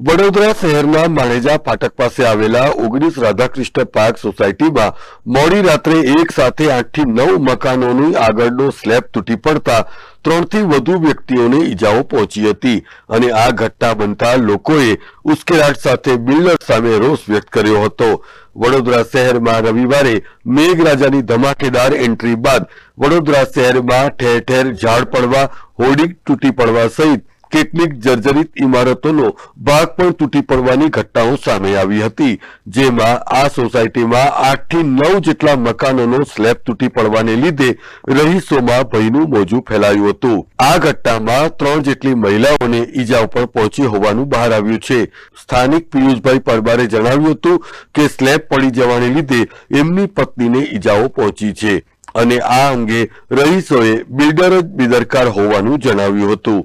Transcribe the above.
વડોદરા શહેરના માણેજા ફાટક પાસે આવેલા ઓગણીસ રાધાકૃષ્ણ પાર્ક સોસાયટીમાં મોડી રાત્રે એક સાથે આઠથી નવ મકાનોની આગળનો સ્લેબ તૂટી પડતા ત્રણથી વધુ વ્યક્તિઓને ઈજાઓ પહોંચી હતી અને આ ઘટના બનતા લોકોએ ઉશ્કેરાટ સાથે બિલ્ડર સામે રોષ વ્યક્ત કર્યો હતો. વડોદરા શહેરમાં રવિવારે મેઘરાજાની ધમાકેદાર એન્ટ્રી બાદ વડોદરા શહેરમાં ઠેર ઠેર ઝાડ પડવા હોર્ડિંગ તૂટી પડવા સહિત કેટલીક જર્જરિત ઇમારતોનો ભાગ પણ તૂટી પડવાની ઘટનાઓ સામે આવી હતી, જેમાં આ સોસાયટીમાં આઠથી નવ જેટલા મકાનોનો સ્લેબ તૂટી પડવાને લીધે રહીશોમાં ભયનું મોજું ફેલાયું હતું. આ ઘટનામાં ત્રણ જેટલી મહિલાઓને ઈજાઓ પણ પહોંચી હોવાનું બહાર આવ્યું છે. સ્થાનિક પિયુષભાઈ પરમારે જણાવ્યું હતું કે સ્લેબ પડી જવાને લીધે એમની પત્નીને ઈજાઓ પહોંચી છે અને આ અંગે રહીશોએ બિલ્ડર જ બેદરકાર હોવાનું જણાવ્યું હતું.